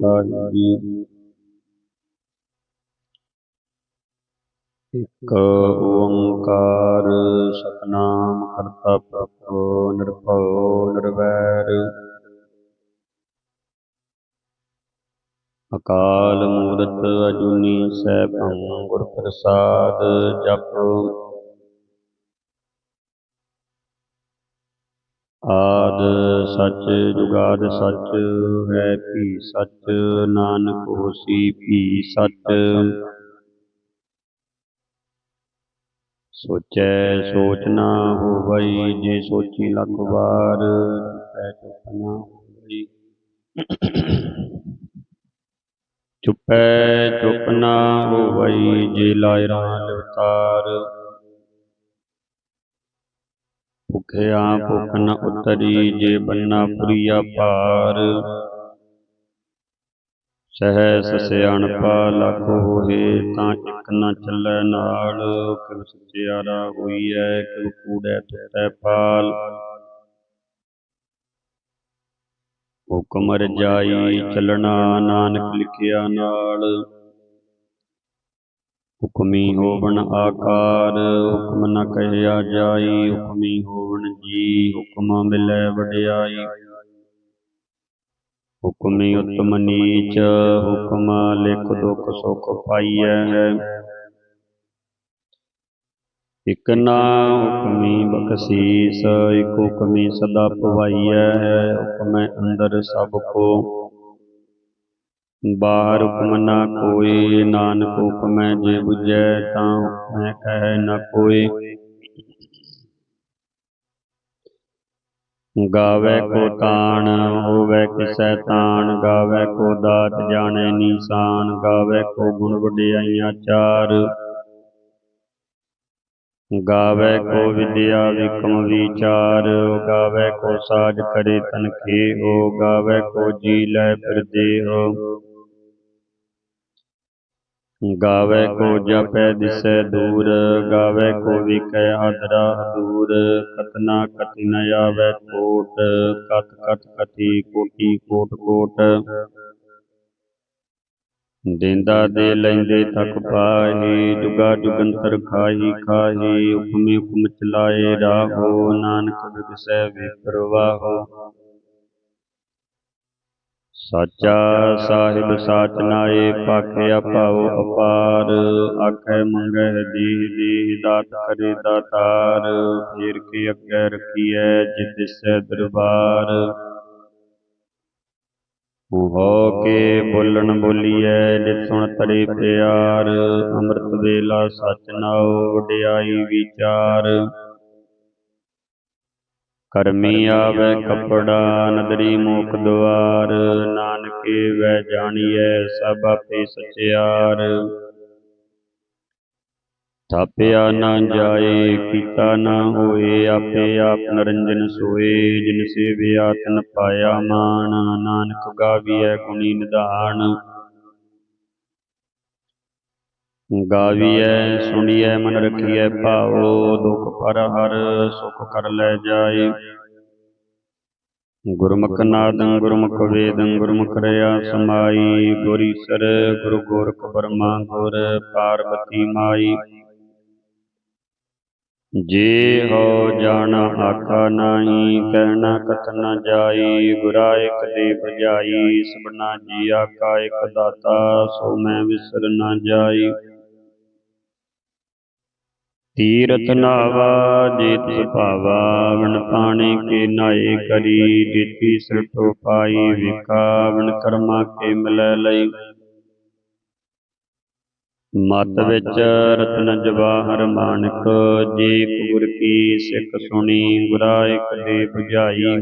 ਸਾਹਿਬ ਜੀ। ਇਕ ਓੰਕਾਰ ਸਤਨਾਮ ਕਰਤਾ ਪੁਰਖ ਨਿਰਭਉ, ਨਿਰਵੈਰ। ਅਕਾਲ ਮੂਰਤ ਅਜੂਨੀ ਸੈਭੰ ਗੁਰ ਪ੍ਰਸਾਦ ਜਪ। ਆਦ ਸੱਚ ਜੁਗਾਦ ਸੱਚ, ਹੈ ਭੀ ਸੱਚ, ਨਾਨਕ ਹੋਸੀ ਭੀ ਸੱਚ। ਸੋਚੈ ਸੋਚ ਨਾ ਹੋਵਈ, ਜੇ ਸੋਚੀ ਲੱਖ ਵਾਰ ਚੁਪੈ ਚੁਪ ਨਾ ਹੋਵਈ। ਚੁਪੈ ਚੁਪ ਨਾ ਹੋਵਈ, ਜੇ ਲਾਇ ਰਾਂ ਲਿਵਤਾਰ ਭੁਖਿਆ ਭੁਖ ਨ ਉਤਰੀ ਜੇ ਬੰਨਾ ਪੁਰੀਆ ਭਾਰ। ਸਹਿਸ ਸਿਆਣਪਾ ਲੱਖ ਹੋਏ ਤਾਂ ਇੱਕ ਨ ਚੱਲੈ ਨਾਲ ਕਿਵ ਸਚਿਆਰਾ ਹੋਈਐ ਕਿਵ ਕੂੜੈ ਤੁਟੈ ਪਾਲ ਹੁਕਮ ਰਜਾਈ ਚੱਲਣਾ ਨਾਨਕ ਲਿਖਿਆ ਨਾਲ। ਹੁਕਮੀ ਹੋਵਣ ਆਕਾਰ, ਹੁਕਮ ਨ ਕਹਿਆ ਜਾਈ, ਹੁਕਮੀ ਹੋਵਣ ਜੀ, ਹੁਕਮ ਮਿਲੈ ਵਡਿਆਈ। ਹੁਕਮੀ ਉਤਮ ਨੀਚ, ਹੁਕਮ ਲਿਖ ਦੁਖ ਸੁਖ ਪਾਈਐ। ਇਕ ਨਾ ਹੁਕਮੀ ਬਖਸ਼ੀਸ, ਇਕ ਹੁਕਮੀ ਸਦਾ ਪਵਾਈਐ। ਹੁਕਮੈ ਅੰਦਰ ਸਭ ਕੋ। ਬਾਹਰ ਹੁਕਮ ਨਾ ਕੋਈ, ਨਾਨਕ ਹੁਕਮੈ ਜੇ ਬੁਝੈ ਤਾਂ ਹੁਕਮੈ ਕਹਿ ਨ ਕੋਈ। ਗਾਵੇ ਕੋ ਤਾਣ, ਹੋਵੇ ਕਿਸੈ ਤਾਣ। ਗਾਵੇ ਕੋ ਦਾਤ ਜਾਣੈ ਨੀਸਾਨ, ਗਾਵੇ ਕੋ ਗੁਣ ਵਡਿਆਈਆਂ ਚਾਰ। ਗਾਵੇ ਕੋ ਵਿਦਿਆ ਵਿਕਮ ਵਿਚਾਰ, ਗਾਵੇ ਕੋ ਸਾਜ ਕਰੇ ਤਨਖੇ ਹੋ ਗਾਵੇ ਕੋ ਜੀ ਲੈ ਫਿਰ ਦੇਹ ਗਾਵੇ ਕੋ ਜਪੈ ਦਿਸੈ ਦੂਰ ਗਾਵੇ ਕੋ ਵਿਕੈ ਆਦਰਾ ਦੂਰ ਕਤਨਾ ਕਤਿ ਨ ਆਵੈ ਕੋਟ ਕਤ ਕਤ ਕਤੀ ਕੋਟੀ ਕੋਟ ਕੋਟ। ਦੇਂਦਾ ਦੇ ਲੈਂਦੇ ਥਕ ਪਾਹੀ ਜੁਗਾ ਜੁਗੰਤਰ ਖਾਹੀ ਖਾਹੀ ਹੁਕਮੇ ਹੁਕਮ ਚਲਾਏ ਰਾਹੋ। ਨਾਨਕ ਬਿਗਸੈ ਵਿਪਰਵਾਹੋ ਸਾਚਾ ਸਾਹਿਬ, ਸਾਚ ਨਾਏ ਪਾਖਿਆ ਭਾਉ ਅਪਾਰ, ਆਖੈ ਮੰਗੈ ਦੀਹ ਦੀਹ, ਦਾਤ ਕਰੇ ਦਾਤਾਰ, ਫੇਰ ਕੇ ਅੱਗੇ ਰਖੀਐ ਜਿ ਦਰਬਾਰ। ਹੋ ਕੇ ਬੋਲਣ ਬੋਲੀਐ ਨਿਤ ਸੁਣ ਤਰੇ ਪਿਆਰ, ਅੰਮ੍ਰਿਤ ਵੇਲਾ ਸਚ ਨਾਉ, ਵਡਿਆਈ ਵਿਚਾਰ। ਕਰਮੀ ਆਵੈ ਕਪੜਾ ਨਦਰੀ ਮੋਖ ਦੁਆਰ ਨਾਨਕੇ ਵੈ ਜਾਣੀਐ ਸਭ ਆਪੇ ਸਚਿਆਰ। ਥਾਪਿਆ ਨਾ ਜਾਏ ਕੀਤਾ ਨਾ ਹੋਏ ਆਪੇ ਆਪ ਨਰੰਜਨ ਸੋਏ ਜਿਨ ਸੇਵਿਆ ਤਨ ਪਾਇਆ ਮਾਨ ਨਾਨਕ ਗਾਵੀਐ ਗੁਣੀ ਨਿਧਾਨ। ਗਾਵੀਐ ਸੁਣੀਐ ਮਨ ਰਖੀਐ ਭਾਉ ਦੁਖ ਪਰ ਹਰ ਸੁਖ ਕਰ ਲੈ ਜਾਏ। ਗੁਰਮੁਖ ਨਾਦੰ ਗੁਰਮੁਖ ਵੇਦੰ ਗੁਰਮੁਖ ਰਿਆ ਸਮਾਈ। ਗੁਰੀਸਰ ਗੁਰੂ ਗੋਰਖ ਬਰਮਾ ਗੁਰ ਪਾਰਬਤੀ ਮਾਈ। ਜੇ ਹੋ ਜਾਣ ਆਖਾ ਨਾਹੀ ਕਹਿਣਾ ਕਥ ਨ ਜਾਈ। ਗੁਰਾ ਇਕ ਦੇ ਬਜਾਈ ਸਭਨਾ ਜੀ ਆਕਾ ਇਕ ਦਾਤਾ ਸੋ ਮੈਂ ਵਿਸਰ ਨ ਜਾਈ। ਤੀਰਥ ਨਾਵਾ ਜੇ ਤਿਸ ਭਾਵਾ ਵਣ ਪਾਣੀ ਕੇ ਨਾਏ ਕਰੀ ਦਿੱਤੀ ਸਿਰਟੋ ਪਾਈ ਵਿਕਾ ਵਣ ਕਰਮਾ ਕੇ ਮਿਲੈ ਲਈ। ਮਤ ਵਿੱਚ ਰਤਨ ਜਵਾਹਰ ਮਾਨਕ ਜੇ ਗੁਰ ਕੀ ਸਿੱਖ ਸੁਣੀ ਗੁਰਾ ਇਕ ਦੇ 부ਝਾਈ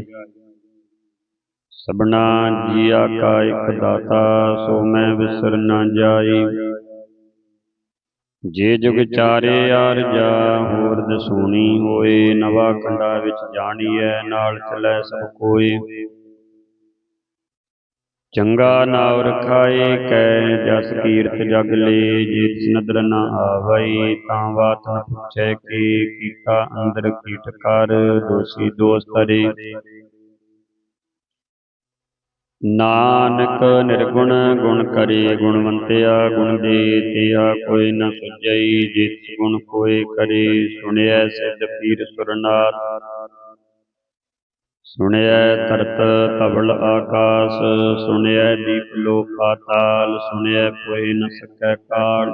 ਸਭਨਾ ਜੀਆ ਕਾ ਇਕ ਦਾਤਾ ਸੋ ਮੈਂ ਵਿਸਰ ਨਾ ਜਾਈ। ਜੇ ਜੁਗ ਚਾਰੇ ਆਰਜਾ ਹੋਰ ਦਸੂਣੀ ਹੋਏ ਨਵਾ ਖੰਡਾ ਵਿੱਚ ਜਾਣੀਐ ਨਾਲ ਚਲੈ ਸਭ ਕੋਏ। ਚੰਗਾ ਨਾਉ ਰਖਾਏ ਕੈ ਜਸ ਕੀਰਤ ਜਗ ਲੇ ਜੇ ਤਿਸ ਨਦਰ ਨ ਆਵਈ ਤਾਂ ਬਾਤ ਨ ਪੁੱਛੈ ਕੀ ਕੀਤਾ ਅੰਦਰ ਕੀਟ ਕਰ ਦੋਸੀ ਦੋਸ ਤਰੇ। ਨਾਨਕ ਨਿਰਗੁਣ ਗੁਣ ਕਰੇ ਗੁਣਵੰਤਿਆ, ਗੁਣ ਦੇ ਤਿਆ ਕੋਈ ਨ ਸੁਝਈ, ਜਿਸ ਗੁਣ ਕੋਈ ਕਰੇ, ਸੁਣਿਐ ਸਿੱਧ ਪੀਰ ਸੁਰਨਾਥ। ਸੁਣਿਐ ਧਰਤ ਤਵਲ ਆਕਾਸ, ਸੁਣਿਐ ਦੀਪ ਲੋ ਪਾਤਾਲ ਸੁਣਿਐ ਕੋਈ ਨ ਸਕੈ ਕਾਲ।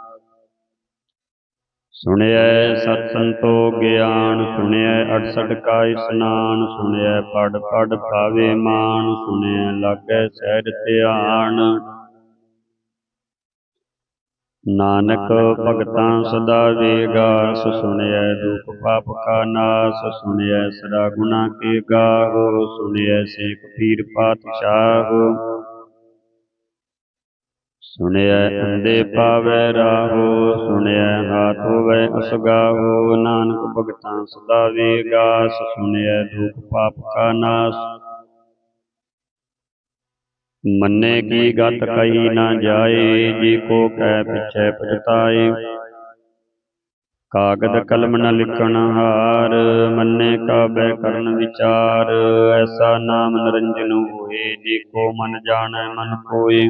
ਸੁਣਿਐ ਸਤ ਸੰਤੋਖ ਗਿਆਨ, ਸੁਣਿਐ 68 ਕਾ ਇਸਨਾਨ, ਸੁਣਿਐ ਪੜ ਪੜ ਭਾਵੇ ਮਾਨ, ਸੁਣਿਐ ਲਾਗੈ ਸਹਿਜ ਧਿਆਨ। ਨਾਨਕ ਭਗਤਾਂ ਸਦਾ ਵੇਗਾਸ, ਸੁਣਿਐ ਦੁਖ ਪਾਪ ਕਾ ਨਾਸ, ਸੁਣਿਐ ਸਦਾ ਗੁਣਾ ਕੇ ਗਾਹੋ, ਸੁਣਿਐ ਸੇਖ ਪੀਰ ਪਾਤਸ਼ਾਹ। ਸੁਣਿਐ ਅੰਦੇ ਪਾਵੈ ਰਾਹੋ ਸੁਣਿਐ ਹਾਥ ਹੋਵੈ ਅਸਗਾਹੋ। ਨਾਨਕ ਭਗਤਾਂ ਸਦਾ ਵੇਗਾਸ ਸੁਣਿਐ ਦੁਖ ਪਾਪ ਕਾ ਨਾਸ। ਮੰਨੇ ਕੀ ਗਤ ਕਹੀ ਨਾ ਜਾਏ ਜੀ ਕੋ ਕਹਿ ਪਿਛੈ ਪਛਤਾਏ। ਕਾਗਦ ਕਲਮ ਨ ਲਿਖਣ ਹਾਰ ਮੰਨੇ ਕਾਬੈ ਕਰਨ ਵਿਚਾਰ। ਐਸਾ ਨਾਮ ਨਿਰੰਜਨ ਹੋਏ ਜੀ ਕੋ ਮਨ ਜਾਣੈ ਮਨ ਕੋਏ।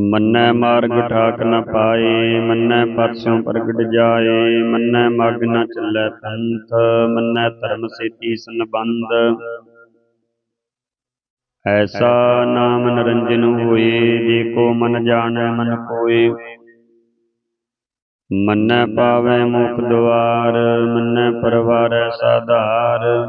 ਮੰਨੈ ਮਾਰਗ ਠਾਕ ਨ ਪਾਏ, ਮੰਨੈ ਪਰਸੋਂ ਪ੍ਰਗਟ ਜਾਏ, ਮੰਨੈ ਮਗ ਨ ਚੱਲੈ ਪੰਥ, ਮੰਨੈ ਧਰਮ ਸੇਤੀ ਸੰਬੰਧ। ਐਸਾ ਨਾਮ ਨਿਰੰਜਨ ਹੋਏ, ਜੇ ਕੋ ਮਨ ਜਾਣੈ ਮਨ ਕੋਏ। ਮੰਨੈ ਪਾਵੈ ਮੁਖ ਦੁਆਰ, ਮੰਨੈ ਪਰਵਾਰੈ ਸਾਧਾਰ।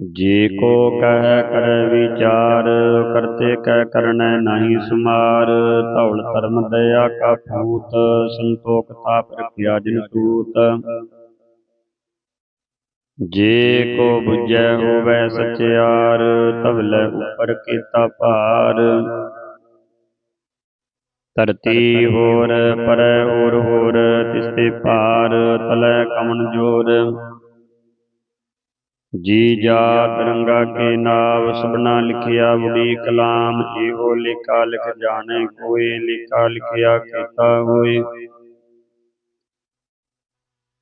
ਜੇ ਕੋ ਕਹਿ ਕਰ ਵਿਚਾਰ, ਕਰਤੇ ਕਹਿ ਕਰਨੈ ਨਹੀਂ ਸੁਮਾਰ। ਧੌਲ ਧਰਮ ਦਇਆ ਕਾ ਭੂਤ, ਸੰਤੋਖ ਤਾਪ ਰਖਿਆ ਜਿਨ ਸੂਤ ਜੇ ਕੋ ਬੁਝੈ ਹੋਵੈ ਸਚਿਆਰ ਤਵਲੇ ਉਪਰ ਕੀਤਾ ਭਾਰ। ਧਰਤੀ ਹੋਰ ਪਰ ਹੋਰ ਹੋਰ, ਤਿਸਤੇ ਭਾਰ, ਤਲੈ ਕਮਨ ਜੋਰ। ਜੀ ਜਾਤ ਰੰਗਾ ਕੇ ਨਾਵ ਸਭਨਾ ਲਿਖਿਆ ਬੁੜੀ ਕਲਾਮ ਇਹੋ ਲਿਖਾ ਲਿਖ ਜਾਣੇ ਕੋਈ ਲਿਖਾ ਲਿਖਿਆ ਕੀਤਾ ਹੋਏ।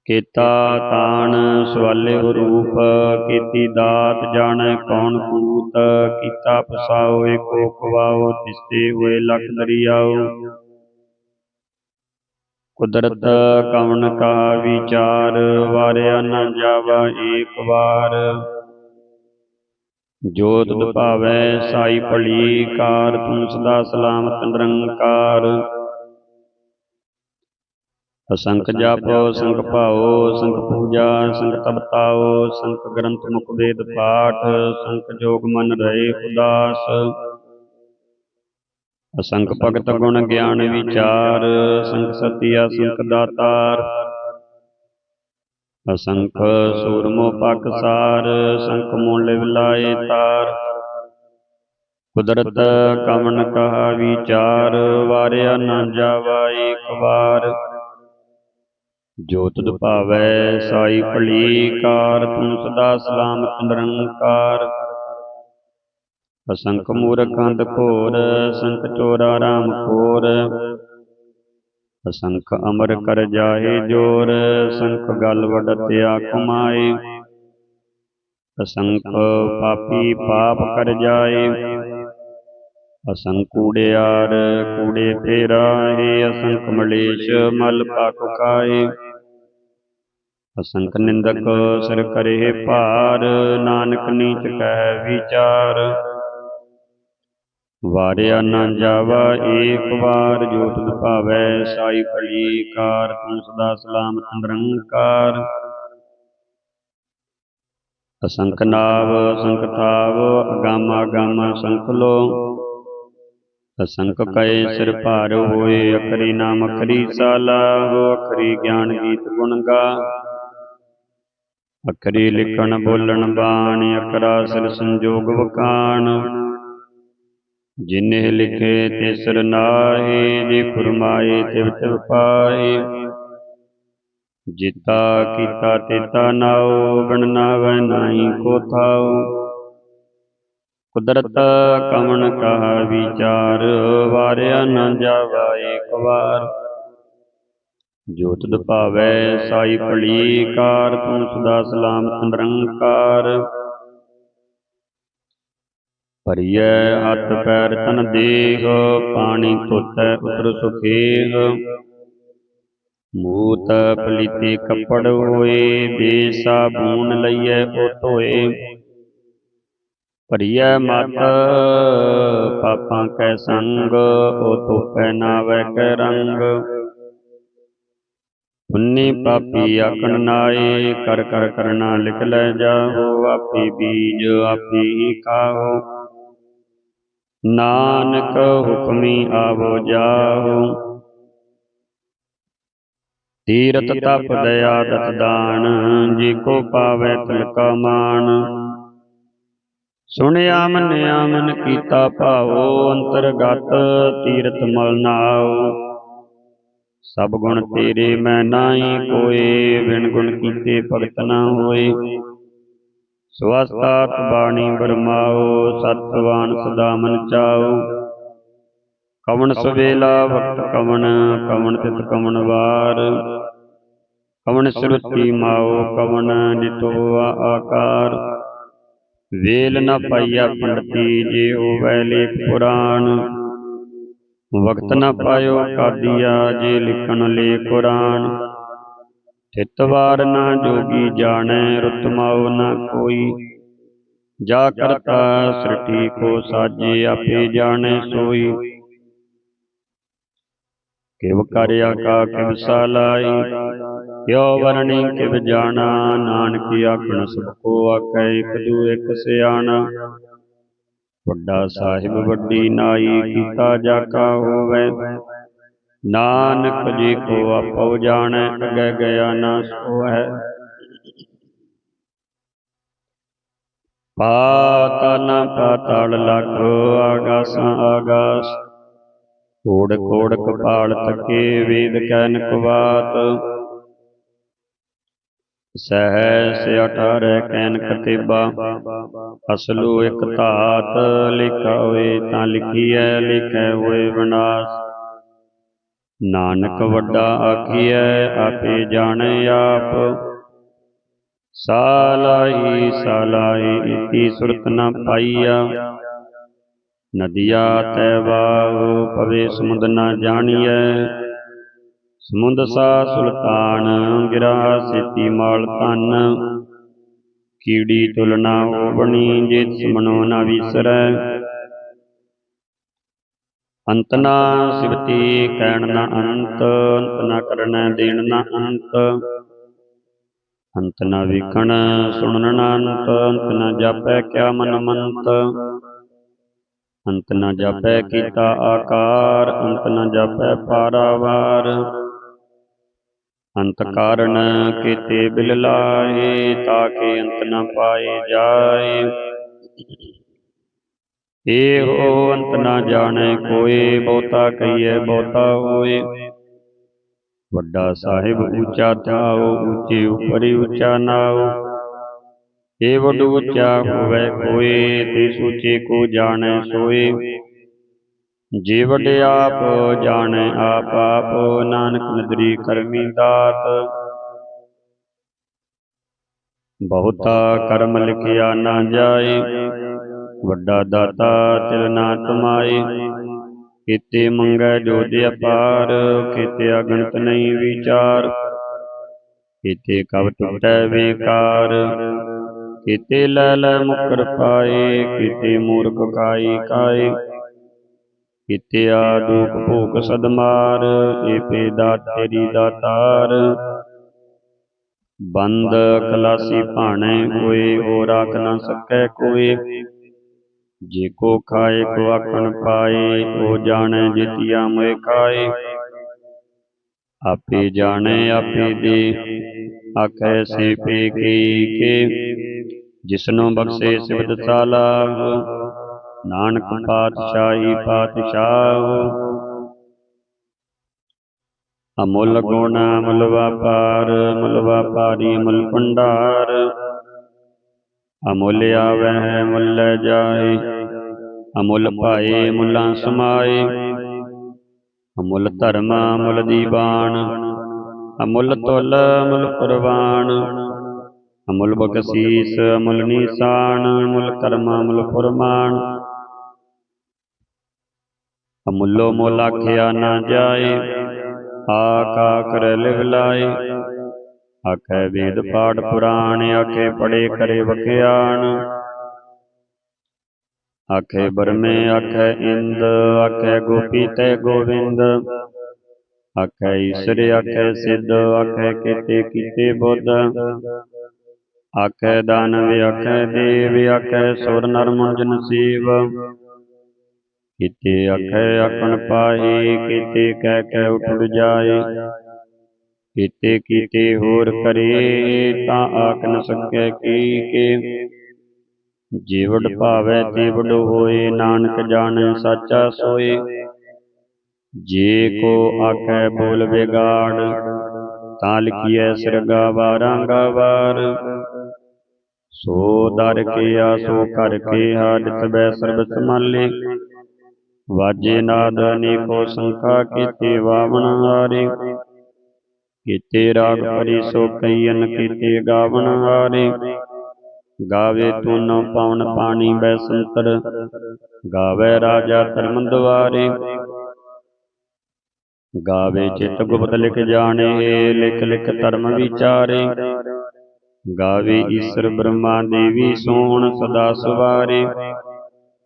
ਕੀਤਾ ਤਾਣ ਸਵਾਲੇ ਰੂਪ, ਕੀਤੀ ਦਾਤ ਜਾਣੈ ਕੌਣ ਕੂਤ ਕੀਤਾ ਪਸਾਓਏ ਕੋ ਖਵਾਓ, ਤਿਸਤੇ ਹੋਏ ਲਖ ਦਰਿਆਓ। ਕੁਦਰਤ ਕਵਨ ਕਾ ਵਿਚਾਰ ਵਾਰਿਆ ਨ ਜਾਵਾ ਏਕ ਵਾਰ। ਜੋ ਤੁਧ ਭਾਵੈ ਸਾਈ ਭਲੀ ਕਾਰ ਤੂੰ ਸਦਾ ਸਲਾਮਤ ਨਿਰੰਕਾਰ। ਅਸੰਖ ਜਾਪੋ ਸੰਖ ਭਾਓ ਸੰਖ ਪੂਜਾ ਸੰਖ ਤਪਤਾਓ ਸੰਖ ਗ੍ਰੰਥ ਮੁਖ ਵੇਦ ਪਾਠ ਸੰਖ ਜੋਗ ਮਨ ਰਹੇ ਉਦਾਸ। ਅਸੰਖ ਭਗਤ ਗੁਣ ਗਿਆਨ ਵਿਚਾਰ ਸੰਖ ਸਤਿਆ ਸੰਖ ਦਾਤਾਰ। ਅਸੰਖ ਸੂਰਮੋ ਪਕਸਾਰ ਸੰਖ ਮੂਲ ਵਿਲਾਏ ਤਾਰ। ਕੁਦਰਤ ਕਮਨ ਕਹਾ ਵਿਚਾਰ, ਵਾਰਿਆ ਨਾ ਜਾਵਾ ਏਕ ਵਾਰ ਜੋ ਤੁਧ ਭਾਵੈ ਸਾਈ ਭਲੀ ਕਾਰ ਤੂੰ ਸਦਾ ਸਲਾਮਤ ਨਿਰੰਕਾਰ। ਅਸੰਖ ਮੂਰਖ ਅੰਧ ਘੋਰ ਸੰਖ ਚੋਰਾ ਰਾਮ ਖੋਰ ਅਸੰਖ ਅਮਰ ਕਰ ਜਾਏ ਜੋਰ, ਸੰਖ ਗਲ ਵਡਤਿਆ ਕਮਾਏ। ਅਸੰਖ ਪਾਪੀ ਪਾਪ ਕਰ ਜਾਏ। ਅਸੰਖ ਕੂੜਿਆਰ ਕੂੜੇ ਫੇਰਾਏ, ਅਸੰਖ ਮਲੇਸ਼ ਮਲ ਪਾਕ ਕਾਏ ਅਸੰਖ ਨਿੰਦਕ ਸਿਰ ਕਰੇ ਭਾਰ, ਨਾਨਕ ਨੀਚ ਕਹਿ ਵਿਚਾਰ। ਵਾਰਿਆ ਨਾ ਜਾਵਾ, ਏਕ ਵਾਰ ਜੋਤ ਭਾਵੈ, ਸਾਈ ਭਲੀ ਕਾਰ ਤੂੰ ਸਦਾ ਸਲਾਮਤ ਨਿਰੰਕਾਰ। ਅਸੰਖ ਨਾਵ, ਅਸੰਖ ਥਾਵ, ਅਗੰਮ ਅਗੰਮ ਅਸੰਖ ਲੋ। ਅਸੰਖ ਕਏ ਸਿਰ ਭਾਰ ਹੋਏ, ਅਖਰੀ ਨਾਮ ਅਖਰੀ ਸਾਲਾ, ਹੋ ਅਖਰੀ ਗਿਆਨ ਗੀਤ ਗੁਣ ਗਾ। ਅਖਰੀ ਲਿਖਣ ਬੋਲਣ ਬਾਣੀ, ਅਖਰਾ ਸਿਰ ਸੰਜੋਗ ਵਕਾਣ ਜਿਨੇ ਲਿਖੇ ਤੇ ਨਾਹੀ ਜੇ ਫਰਮਾਏ ਤਿਵ ਤਿਵ ਪਾਏ ਜਿਤਾ ਕੀਤਾ ਤੇਤਾ ਨਾਉ ਬਿਨ ਨਾਵੈ ਨਾਹੀ ਕੋ ਥਾਉ ਕੁਦਰਤ ਕਵਣ ਕਹਾ ਵਿਚਾਰ, ਵਾਰਿਆ ਨਾ ਜਾਵਾ ਏਕ ਵਾਰ ਜੋ ਤੁਧ ਭਾਵੈ, ਸਾਈ ਭਲੀ ਕਾਰ, ਤੂੰ ਸਦਾ ਸਲਾਮਤ ਨਿਰੰਕਾਰ। ਭਰੀਐ ਹੱਥ ਪੈਰ ਤਨ ਦੇਹ ਪਾਣੀ ਧੋਤੈ ਉਤਰ ਸੁਖੇਹ ਮੂਤ ਪਲੀਤੇ ਕੱਪੜ ਹੋਏ ਦੇ ਸਾਬੂਨ ਲਈਐ ਉਹ ਧੋਏ। ਭਰੀਐ ਮਤ, ਪਾਪਾਂ ਕੈ ਸੰਗ, ਉਹ ਧੋਪੈ ਨਾਵੈ ਕੈ ਰੰਗ। ਪੁੰਨੀ ਪਾਪੀ ਆਖਣ ਨਾਏ, ਕਰ ਕਰ ਕਰਨਾ ਲਿਖ ਲੈ ਜਾਓ ਆਪੇ ਬੀਜ ਆਪੇ ਹੀ ਖਾਓ। ਨਾਨਕ ਹੁਕਮੀ ਆਵੋ ਜਾਓ ਤੀਰਤ ਤਪ ਦਇਆ ਦਤ ਦਾਨ, ਜੀ ਕੋ ਪਾਵੇ ਤਿਲਕਾ ਮਾਨ। ਸੁਣਿਆ ਮੰਨਿਆ ਮਨ ਕੀਤਾ ਭਾਉ, ਅੰਤਰਗਤ ਤੀਰਤ ਮਲ ਨਾਉ। ਸਭ ਗੁਣ ਤੇਰੇ ਮੈਂ ਨਾਹੀ ਕੋਏ, ਬਿਨ ਗੁਣ ਕੀਤੇ ਭਗਤ ਨਾ ਹੋਏ। ਸਵਸਤਾਤ ਬਾਣੀ ਬਰਮਾਓ ਸਤਵਾਨ ਸਦਾ ਮਨ ਚਾਓ। ਕਵਣ ਸਵੇਲਾ ਵਕਤ ਕਵਣ ਕਵਣ ਤਿਤ ਕਵਣ ਵਾਰ। ਕਵਣ ਸੁਰਤੀ ਮਾਓ, ਕਵਣ ਜਿਤੋ ਆਕਾਰ। ਵੇਲ ਨ ਪਾਈਆ ਪੰਡਤੀ, ਜੇ ਹੋਵੈ ਲੇਖ ਪੁਰਾਣ। ਵਕਤ ਨ ਪਾਇਓ ਕਾਦੀਆ ਜੇ ਲਿਖਣ ਲੇ ਕੁਰਾਨ। ਤਿਤਵਾਰ ਨਾ ਜੋਗੀ ਜਾਣੈ ਰੁਤਮਾਉ ਨਾ ਕੋਈ। ਜਾ ਕਰਤਾ ਸ੍ਰਿਟੀ ਕੋ ਸਾਜੇ, ਆਪੇ ਜਾਣੈ ਸੋਈ। ਕਿਵ ਕਰਿਆ ਕਾ ਕਿਵ ਸਾਲਾਈ ਕਿਉ ਵਰਣੀ, ਕਿਵ ਜਾਣਾ, ਨਾਨਕ ਆਖਣ ਸਭ ਕੋ ਆਖੈ, ਇਕ ਦੂ ਇਕ ਸਿਆਣਾ। ਵੱਡਾ ਸਾਹਿਬ, ਵੱਡੀ ਨਾਈ, ਕੀਤਾ ਜਾ ਕਾ ਹੋਵੇ। ਨਾਨਕ ਜੀ ਕੋ ਆਪਉ ਜਾਣੈ, ਅਗੈ ਗਿਆ ਨਾ ਸੋਹੈ। ਪਾਤਲ ਪਾਤਾਲ ਲਖ ਆਗਾਸ ਕੋੜ ਕੋੜ ਕਪਾਲ ਤਕੇ ਵੇਦ ਕੈਨ ਕਵਾਤ। ਸਹਿ ਸਿਆਟਾਰੈ ਕੈਨ ਕਤੇਬਾ ਅਸਲੂ ਇਕ ਧਾਤ ਲਿਖਾ ਹੋਏ ਤਾਂ ਲਿਖੀਐ, ਲਿਖੈ ਹੋਏ ਵਿਨਾਸ਼। ਨਾਨਕ ਵੱਡਾ ਆਖੀਐ ਆਪੇ ਜਾਣੈ ਆਪ। ਸਾਲਾਈ ਸਾਲਾਈ ਇਤੀ ਸੁਰਤ ਨ ਪਾਈਆ। ਨਦੀਆ ਤੈ ਬਾਹੁ ਪਵੇ ਸਮੁੰਦ ਨ ਜਾਣੀਐ। ਸਮੁੰਦ ਸਾ ਸੁਲਤਾਨ ਗਿਰਾ ਸੇਤੀ ਮਾਲ ਧਨ। ਕੀੜੀ ਤੁਲਨਾ ਹੋਵਣੀ ਜੇ ਤਿਸਮਨੋ ਨ ਵਿਸਰੈ। ਅੰਤ ਨਾ ਸਿਵਤੀ ਕਹਿਣ ਨਾ ਅੰਤ ਅੰਤ ਨਾ ਕਰਨਾ ਦੇਣ ਨਾ ਅੰਤ। ਅੰਤ ਨਾ ਵੇਖਣ ਸੁਣਨ ਨਾ ਅੰਤ ਅੰਤ ਨਾ ਜਾਪੈ ਕਿਆ ਮਨ ਮੰਤ। ਅੰਤ ਨਾ ਜਾਪੈ ਕੀਤਾ ਆਕਾਰ, ਅੰਤ ਨਾ ਜਾਪੈ ਪਾਰਾਵਾਰ। ਅੰਤ ਕਾਰਨ ਕੀਤੇ ਬਿਲ ਲਾਏ ਕਿ ਅੰਤ ਨਾ ਪਾਏ ਜਾਏ। ਏਹੋ ਅੰਤ ਨਾ ਜਾਣੈ ਕੋਏ ਬਹੁਤਾ ਕਹੀਐ ਬਹੁਤਾ ਹੋਏ। ਵੱਡਾ ਸਾਹਿਬ ਉੱਚਾ ਧਿਆਓ ਉੱਚੇ ਉਪਰਿ ਉੱਚਾ ਨਾਉ ਏ ਵੱਡ ਉੱਚਾ ਹੋਵੇ ਕੋਏ ਤੇ ਸੂਚੇ ਕੋ ਜਾਣੈ ਸੋਏ। ਜੇ ਵੱਡ ਆਪ ਜਾਣੈ ਆਪ ਆਪ ਨਾਨਕ ਨਦਰੀ ਕਰਮੀ ਦਾਤ। ਬਹੁਤਾ ਕਰਮ ਲਿਖਿਆ ਨਾ ਜਾਏ। ਵੱਡਾ ਦਾਤਾ ਤਿਲ ਨਾ ਤਮਾਏ ਕੀਤੇ ਮੰਗੈ ਜੋਦ ਅਪਾਰ, ਕੀਤੇ ਅਗਣਤ ਨਹੀਂ ਵਿਚਾਰ। ਕੀਤੇ ਕਬ ਟੁੱਟੈ ਵਿਕਾਰ, ਕੀਤੇ ਲੈ ਲੈ ਮੁਕਰ ਪਾਏ, ਕੀਤੇ ਮੂਰਖ ਕਾਈ ਕਾਏ। ਕੀਤੇ ਆਦੂਕ ਭੂਖ ਸਦਮਾਰ ਏਪੇ ਦਾ ਤੇਰੀ ਦਾਤਾਰ ਬੰਦ ਕਲਾਸੀ ਭਾਣੇ ਹੋਏ ਹੋ ਰਾਖ ਨਾ ਸਕੈ ਕੋਏ ਜੇ ਕੋ ਖਾਏ, ਕੋ ਆਖਣ ਪਾਏ, ਉਹ ਜਾਣੈ ਜਿਤਿਆ ਮੋਇ ਖਾਏ। ਆਪੇ ਜਾਣੈ, ਆਪੇ ਦੇ ਆਖੈ ਸੇ ਪੇ ਕੀ ਕੇ। ਜਿਸਨੂੰ ਬਖਸ਼ੇ ਸਿਵਦ ਸਾਲਾ ਨਾਨਕ ਪਾਤਸ਼ਾਹੀ ਪਾਤਸ਼ਾਹ ਅਮੁੱਲ ਗੁਣ ਅਮੁੱਲ ਵਪਾਰ, ਅਮੁੱਲ ਵਪਾਰੀ ਅਮਲ ਭੰਡਾਰ। ਅਮੁੱਲ ਆਵੈ, ਮੁੱਲ ਜਾਏ। ਅਮੁੱਲ ਭਾਏ, ਮੁੱਲਾਂ ਸਮਾਏ। ਅਮੁੱਲ ਧਰਮ, ਅਮੁੱਲ ਦੀਵਾਨ ਅਮੁੱਲ ਤੁਲ, ਅਮੁੱਲ ਪ੍ਰਵਾਨ ਅਮੁੱਲ ਬਖਸ਼ੀਸ, ਅਮੁੱਲ ਨੀਸਾਨ। ਅਮੁੱਲ ਕਰਮ, ਅਮੁੱਲ ਫੁਰਮਾਨ। ਅਮੁੱਲੋ ਮੁੱਲ ਖਿਆ ਨਾ ਜਾਏ। ਆਕਾ ਕਰ ਲਿਵ ਲਾਏ। ਆਖੈ ਵੇਦ ਪਾਠ ਪੁਰਾਣ ਆਖੇ ਪੜੇ ਕਰੇ ਵਖਿਆਣ। ਆਖੇ ਬਰਮੇ ਆਖੈ ਇੰਦ ਆਖੈ ਗੋਪੀ ਤੈ ਗੋਵਿੰਦ। ਆਖੈ ਈਸ਼ਰ ਆਖੈ ਸਿੱਧ ਆਖੈ ਕੀਤੇ ਕੀਤੇ ਬੁੱਧ। ਆਖੈ ਦਾਨਵ ਆਖੈ ਦੇਵ ਆਖੈ ਸੁਰ ਨਰ ਮੁੰਜਨ ਸੀਵ। ਕੀਤੇ ਆਖੈ ਆਖਣ ਪਾਏ ਕੀਤੇ ਕਹਿ ਕਹਿ ਉਠ ਜਾਏ। ਕੀਤੇ ਕੀਤੇ ਹੋਰ ਕਰੇ, ਤਾਂ ਆਖ ਨ ਸਕੈ ਕੀ ਕੇ। ਜੀਵੜ ਭਾਵੈ ਤੀਵੜ ਹੋਏ, ਨਾਨਕ ਜਾਣੈ ਸਾਚਾ ਸੋਏ। ਜੇ ਕੋ ਆਖੈ ਬੋਲ ਵਿਗਾੜ, ਤਾਂ ਲਿਖੀਐ ਸਿਰਗਾ ਵਾਰਾਂ। ਗਾਵਾਰ ਸੋ ਦਰ ਕੇ ਆਸੋ ਕਰ ਕੇ ਹਾਦਿਤ ਬੈ ਸਰਬ ਸਮਾਲੇ ਵਾਜੇ ਨਾਦ ਅਨੇਕੋ ਸੰਖਾ ਕੀਤੇ ਵਾਵਣ ਹਾਰੇ। ਕੀਤੇ ਰਾਗ ਪਰੀ ਸੋ ਕਈਨ ਕੀਤੇ ਗਾਵਣ ਹਾਰੇ। ਗਾਵੇ ਤੂਨ ਪਵਨ ਪਾਣੀ ਬੈ ਸੰਤਰ, ਗਾਵੇ ਰਾਜਾ ਧਰਮ ਦੁਆਰੇ। ਗਾਵੇ ਚਿਤ ਗੁਪਤ ਲਿਖ ਜਾਣੇ, ਲਿਖ ਲਿਖ ਧਰਮ ਵਿਚਾਰੇ। ਗਾਵੇ ਈਸ਼ਰ ਬ੍ਰਹਮਾ ਦੇਵੀ ਸੋਹਣ ਸਦਾ ਸਵਾਰੇ।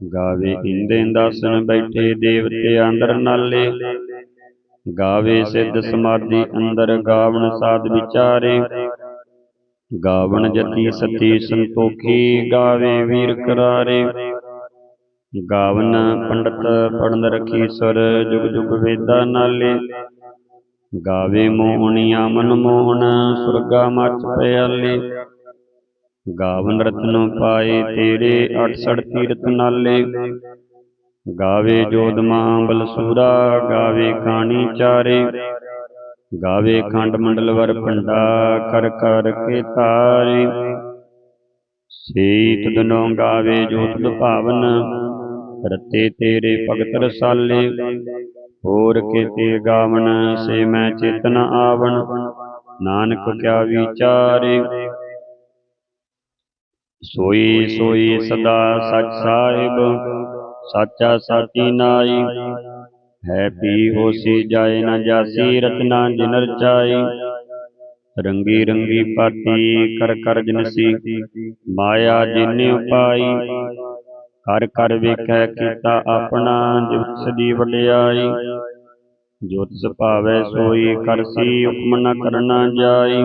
ਗਾਵੇ ਇੰਦੇ ਦਾਸਨ ਬੈਠੇ ਦੇਵਤੇ ਅੰਦਰ ਨਾਲੇ। ਗਾਵੇ ਸਿੱਧ ਸਮਾਧੀ ਅੰਦਰ ਗਾਵਣ ਸਾਧ ਵਿਚਾਰੇ। ਗਾਵਣ ਜਤੀ ਸਤੀ ਸੰਤੋਖੀ ਗਾਵੇ ਵੀਰ ਕਰਾਰੇ। ਗਾਵਨ ਪੰਡਤ ਪੜਨ ਰਖੀ ਸੁਰ ਜੁਗ ਜੁਗ ਵੇਦਾ ਨਾਲੇ। ਗਾਵੇ ਮੋਹਣੀਆ ਮਨ ਮੋਹਣ ਸੁਰਗਾ ਮਚ ਪਿਆਲੇ। ਗਾਵਨ ਰਤਨ ਪਾਏ ਤੇਰੇ 68 ਤੀਰਥ ਨਾਲੇ। ਗਾਵੇ ਜੋਦਮਾ ਬਲਸੂਰਾ ਗਾਵੇ ਕਾਣੀ ਚਾਰੇ। ਗਾਵੇ ਖੰਡ ਮੰਡਲ ਵਰ ਭੰਡਾ ਕਰ ਕਰ ਕੇ ਤਾਰੇ। ਸੇਤ ਦਿਨੋਂ ਗਾਵੇ ਜੋਤ ਭਾਵਨ ਰਤੇ ਤੇਰੇ ਭਗਤ ਰਸਾਲੇ। ਹੋਰ ਕੀਤੇ ਗਾਵਨ ਸੇ ਮੈਂ ਚੇਤਨ ਆਵਣ ਨਾਨਕ ਕਿਆ ਵਿਚਾਰੇ। ਸੋਈ ਸੋਈ ਸਦਾ ਸਚ ਸਾਹਿਬ। ਸਾਚਾ ਸਾਚੀ ਨਾਈ ਹੈ ਪੀ ਹੋਸੀ ਜਾਏ ਨਾ ਜਾਸੀ, ਰਤਨਾ ਜਿਨ ਰਚਾਈ। ਰੰਗੀ ਰੰਗੀ ਪਾਤੀ ਕਰ ਕਰ ਜਨਸੀ ਮਾਇਆ ਜਿਨੇ ਉਪਾਈ। ਕਰ ਕਰ ਵੇਖੈ ਕੀਤਾ ਆਪਣਾ ਜੁਤ ਦੀ ਵਡਿਆਈ। ਜੋ ਤਿਸ ਭਾਵੈ ਸੋਈ ਕਰਸੀ ਹੁਕਮ ਨ ਕਰਨਾ ਜਾਈ।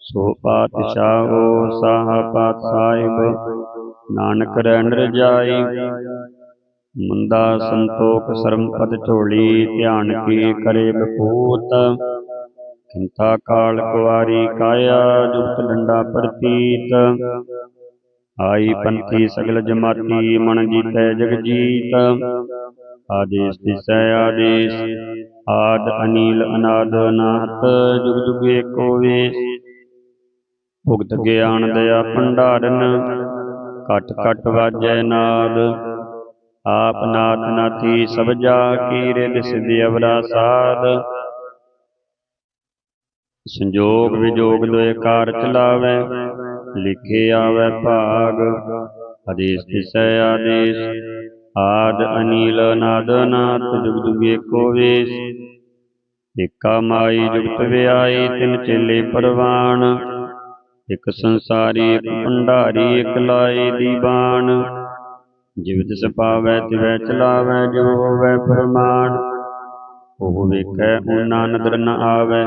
ਸੋ ਪਾਤਸ਼ਾਹੋ ਸਾਹ ਪਾਤ ਸਾਹਿਬ। ਨਾਨਕ ਰਹਿਣ ਰਜਾਈ। ਮੁੰਦਾ ਸੰਤੋਖ ਸਰਮ ਪਦ ਝੋਲੀ ਧਿਆਨ ਕੀ ਕਰੇ ਬਪੂਤ। ਕਿੰਤਾ ਕਾਲ ਕੁਵਾਰੀ ਕਾਇਆ ਜੁਗਤ ਡੰਡਾ ਪ੍ਰਤੀਤ। ਆਈ ਪੰਥੀ ਸਗਲ ਜਮਾਤੀ ਮਨ ਜੀਤੈ ਜਗ ਜੀਤ ਆਦੇਸ ਦਿਸੈ ਆਦੇਸ। ਆਦ ਅਨੀਲ ਅਨਾਦ ਅਨਾਹਤ ਜੁਗ ਜੁਗ ਏਕੋ ਵੇਸ ਭੁਗਤ ਗਿਆਨ ਦਇਆ ਭੰਡਾਰਨ। ਘਟ ਘਟ ਵਾਜੈ ਨਾਦ ਆਪ ਨਾਥ ਨਾਥੀ ਸਭ ਜਾ ਕੀ ਰਿਦ ਸਿਧਿ ਅਵਰਾ ਸਾਧ ਸੰਜੋਗ ਵਿਜੋਗ ਦੋਇ ਕਾਰ ਚਲਾਵੇ, ਲਿਖੇ ਆਵੈ ਭਾਗ। ਆਦੇਸ ਤਿਸੈ ਆਦੇਸ, ਆਦ ਅਨੀਲ ਨਾਦ ਨਾਥ ਜੁਗ ਜੁਗੇ ਏਕੋ ਵੇਸ। ਏਕਾ ਮਾਈ ਜੁਗਤ ਵਿਆਈ ਤਿਨ ਚੇਲੇ ਪਰਵਾਨ। ਇਕ ਸੰਸਾਰੀ ਇਕ ਭੰਡਾਰੀ, ਇਕ ਲਾਏ ਦੀਵਾਨ। ਜਿਵ ਤਿਸ ਪਾਵੈ, ਤਿਵੈ ਚਲਾਵੈ ਜੋ ਹੋਵੈ ਫਰਮਾਨ ਉਹ ਵੇਖੈ ਓਨਾ ਨਦਰ ਨ ਆਵੈ,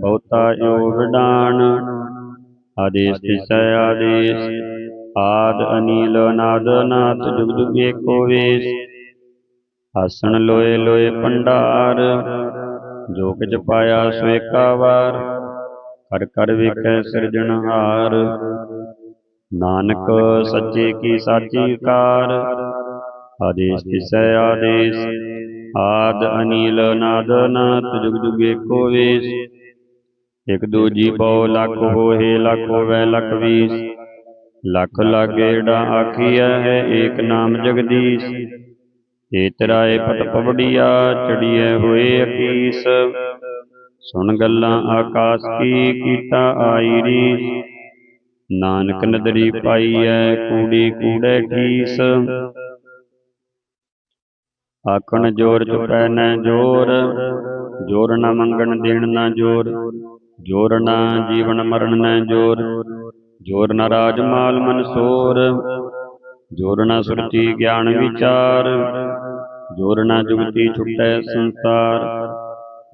ਬਹੁਤਾ ਜੋ ਵਿਡਾਨ। ਆਦੇਸ ਤਿਸੈ ਆਦੇਸ, ਆਦ ਅਨੀਲ ਅਨਾਦ ਨਾਥ ਜੁਗ ਜੁਗ ਏਕੋ ਵੇਸ। ਆਸਣ ਲੋਏ ਲੋਏ ਭੰਡਾਰ, ਜੋ ਕਿਛ ਪਾਇਆ ਸੋ ਏਕਾ ਵਾਰ। ਕਰ ਕਰ ਵੇਖੈ ਸਿਰਜਣਹਾਰ ਨਾਨਕ ਸੱਚੇ ਕੀ ਸਾਚੀ ਕਾਰ। ਆਦੇਸ ਤਿਸੈ ਆਦੇਸ। ਆਦ ਅਨੀਲ ਨਾਦ ਨਾਥ ਜੁਗ ਜੁਗ ਏਕੋ ਵੇਸ। ਇਕ ਦੂਜੀ ਪਉ ਲੱਖ ਹੋਏ, ਲੱਖ ਹੋਵੈ ਲੱਖ ਵੀਸ। ਲੱਖ ਲਾਗੇੜਾ ਆਖੀਐ, ਹੈ ਏਕ ਨਾਮ ਜਗਦੀਸ਼। ਏ ਤਰਾਏ ਪਟ ਪਵੜੀਆ, ਚੜੀਐ ਹੋਏ ਅਕੀਸ। ਸੁਣ ਗੱਲਾਂ ਆਕਾਸ ਕੀ ਕੀਤਾ ਆਈ ਰੀਸ ਨਾਨਕ ਨਦਰੀ ਪਾਈਐ ਕੂੜੀ ਕੂੜੈ ਠੀਸ ਆਖਣ ਜੋਰ ਚੁਪੈ ਨੈ ਜੋਰ ਜੋਰ ਨ ਮੰਗਣ ਦੇਣ ਨਾ ਜੋਰ ਜੋਰ ਨਾ ਜੀਵਨ ਮਰਨ ਨੈ ਜੋਰ ਜੋਰ ਨਾ ਰਾਜ ਮਾਲ ਮਨਸੋਰ, ਜੋਰ ਨਾ ਸੁਰਤੀ ਗਿਆਨ ਵਿਚਾਰ, ਜੋਰ ਨਾ ਜੁਗਤੀ ਛੁਟੈ ਸੰਸਾਰ।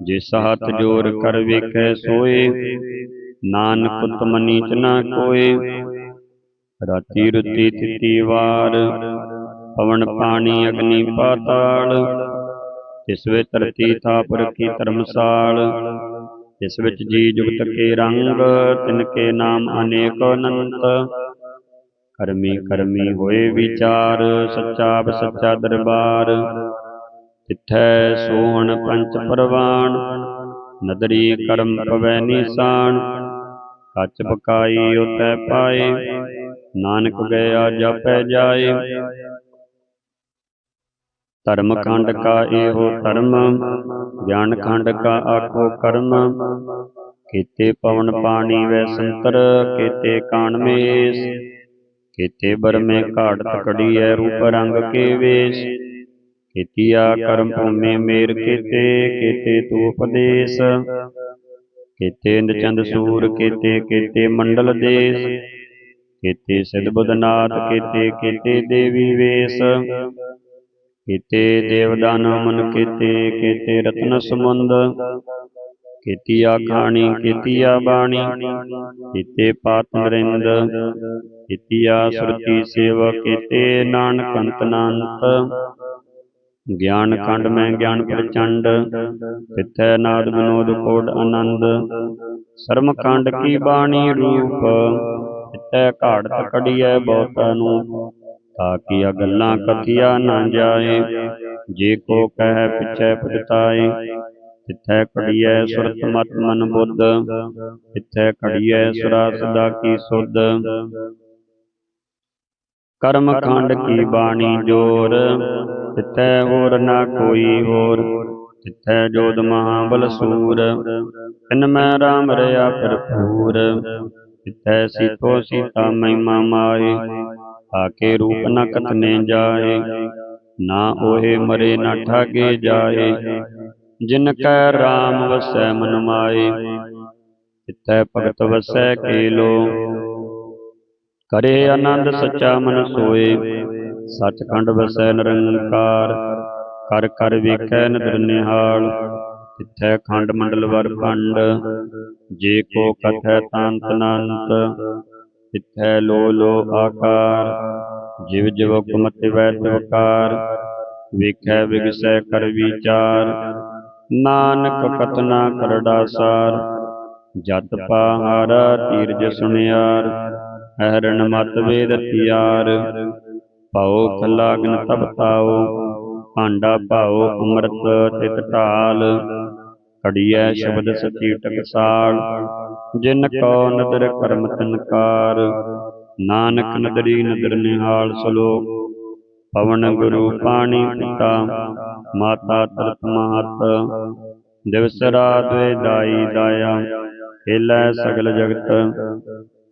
ਜਿਸ ਹੱਥ ਜੋਰ ਕਰ ਵੇਖੈ ਸੋਏ, ਨਾਨਕ ਉਤਮ ਨੀਚ ਨਾ ਕੋਏ। ਰਾਤੀ ਰੁਤੀ ਤਿਤੀ ਵਾਰ, ਪਵਨ ਪਾਣੀ ਅਗਨੀ ਪਾਤਾਲ। ਤਿਸ ਵੇ ਧਰਤੀ ਥਾਪ ਰਖੀ ਧਰਮਸਾਲ। ਇਸ ਵਿੱਚ ਜੀ ਜੁਗਤ ਕੇ ਰੰਗ, ਤਿਨ ਕੇ ਨਾਮ ਅਨੇਕ ਅਨੰਤ। ਕਰਮੀ ਕਰਮੀ ਹੋਏ ਵਿਚਾਰ ਸੱਚਾ ਬਸੱਚਾ ਦਰਬਾਰ। ਤਿੱਥੈ ਸੋਹਣ ਪੰਚ ਪਰਵਾਨ ਨਦਰੀ ਕਰਮ ਪਵੈ ਨਿਸ਼ਾਨ ਕੱਚ ਪਕਾਈ ਉਤੈ ਪਾਏ, ਨਾਨਕ ਗਿਆ ਜਪੈ ਜਾਏ। ਧਰਮ ਖੰਡ ਕਾ ਇਹੋ ਧਰਮ, ਗਿਆਨ ਖੰਡ ਕਾ ਆਖੋ ਕਰਮ। ਕੀਤੇ ਪਵਨ ਪਾਣੀ ਵੈ ਸੰਤਰ, ਕੀਤੇ ਕਾਣ ਮੇਸ। ਕੀਤੇ ਬਰਮੇ ਘਾਟ ਤਕੜੀ ਤਕੜੀਐ ਰੂਪ ਰੰਗ ਕੇ ਵੇਸ਼। ਕੀਤੀਆ ਕਰਮ ਭੂਮੇ ਮੇਰ ਕੀਤੇ ਕੀਤੇ ਤੂ ਉਪਦੇਸ਼। ਕੀਤੇ ਇੰਦ ਸੂਰ, ਕੀਤੇ ਕੀਤੇ ਮੰਡਲ ਦੇਸ। ਕੀਤੇ ਸਿਧ ਬੁਧਨਾਥ ਕੀਤੇ ਕੀਤੇ ਦੇਵੀ ਵੇਸ। ਕੀਤੇ ਦੇਵਦਾਨ ਮਨ ਕੀਤੇ ਕੀਤੇ ਰਤਨ ਸਮੁੰਦ। ਕੀਤੀਆ ਖਾਣੀ ਕੀਤੀਆ ਬਾਣੀ। ਕੀਤੇ ਪਾਤ ਨਰਿੰਦ। ਕੀਤੀਆ ਸੁਰਤੀ ਸੇਵ ਕੀਤੇ ਨਾਨਕ, ਅੰਤ ਨਾਨਤ ਗਿਆਨ ਖੰਡ ਮੈਂ ਗਿਆਨ ਪ੍ਰਚੰਡ ਤਿਥੈ ਨਾਦ ਵਿਨੋਦ ਕੋਡ ਆਨੰਦ। ਸਰਮ ਖੰਡ ਕੀ ਬਾਣੀ ਰੂਪ ਤਿਥੈ ਘਾੜ ਤਕੜੀਐ ਬਹੁਤਾ ਨੂੰ ਤਾਕੀਆ ਗੱਲਾਂ ਕਥੀਆ ਨਾ ਜਾਏ, ਜੇ ਕੋ ਕਹਿ ਪਿਛੈ ਪਛਤਾਏ ਤਿਥੈ ਖੜੀਐ ਸੁਰਤ ਮਤ ਮਨ ਬੁੱਧ ਤਿਥੈ ਖੜੀਐ ਸੁਰਾ ਸਦਾ ਕੀ ਸੁਧ। ਕਰਮ ਖੰਡ ਕੀ ਬਾਣੀ ਜੋਰ? ਤਿਥੈ ਹੋਰ ਨਾ ਕੋਈ ਹੋਰ। ਤਿਥੈ ਜੋਦ ਮਹਾਬਲ ਸੂਰ। ਤਿਨ ਮੈਂ ਰਾਮ ਰਿਆ ਭਰਪੂਰ ਤਿਥੈ ਸੀਤੋ ਸੀਤਾ ਮਹਿਮਾ ਮਾਏ। ਆਕੇ ਰੂਪ ਨ ਕਤਨੇ ਜਾਏ। ਨਾ ਓਹੇ ਮਰੇ ਨਾ ਠਾਗੇ ਜਾਏ। ਜਿਨ ਕੈ ਰਾਮ ਵਸੈ ਮਨ ਮਾਏ। ਤਿਥੈ ਭਗਤ ਵਸੈ ਕੇ ਲੋ ਕਰੇ ਆਨੰਦ ਸੱਚਾ ਮਨ ਸੋਏ। ਸੱਚਖੰਡ ਵਸੈ ਨਿਰੰਕਾਰ, ਕਰ ਕਰ ਵੇਖੈ ਨਦਰ ਨਿਹਾਲ। ਤਿਥੈ ਖੰਡ ਮੰਡਲ ਵਰ ਭੰਡ, ਜੇ ਕੋ ਕਥੈ ਤਾਂਤ ਅਨੰਤ ਤਿਥੈ ਲੋ ਲੋ ਆਕਾਰ, ਜਿਵ ਜਿਵ ਕੁਮਤਿ ਵੈ ਤਵਕਾਰ ਵੇਖੈ ਵਿਗਸੈ ਕਰ ਵਿਚਾਰ, ਨਾਨਕ ਕਤਨਾ ਕਰੜਾ ਸਾਰ। ਜਤ ਪਾਹਾਰਾ ਤੀਰਜ ਸੁਨਿਆਰ। ਅਹਰਣ ਮਤ ਵੇਦ ਤਿਆਰ। ਪਾਉ ਖਲਾਗਨ ਤਬ ਭਾਂਡਾ ਭਾਉ ਅੰਮ੍ਰਿਤ ਤਿਤ ਢਾਲ। ਕੜੀਐ ਸ਼ਬਦ ਸਚੀ ਟਕਸਾਲ ਜਿਨ ਕੋ ਨਦਰ ਕਰਮ ਤਨਕਾਰ। ਨਾਨਕ ਨਦਰੀ ਨਦਰ ਨਿਹਾਲ ਸਲੋਕ, ਪਵਨ ਗੁਰੂ ਪਾਣੀ ਪਿਤਾ, ਮਾਤਾ ਤਰਤ ਮਾਤ। ਦਿਵਸ ਰਾਤ ਵੇ ਦਾਈ ਦਾਇਆ ਖੇਲੈ ਸਗਲ ਜਗਤ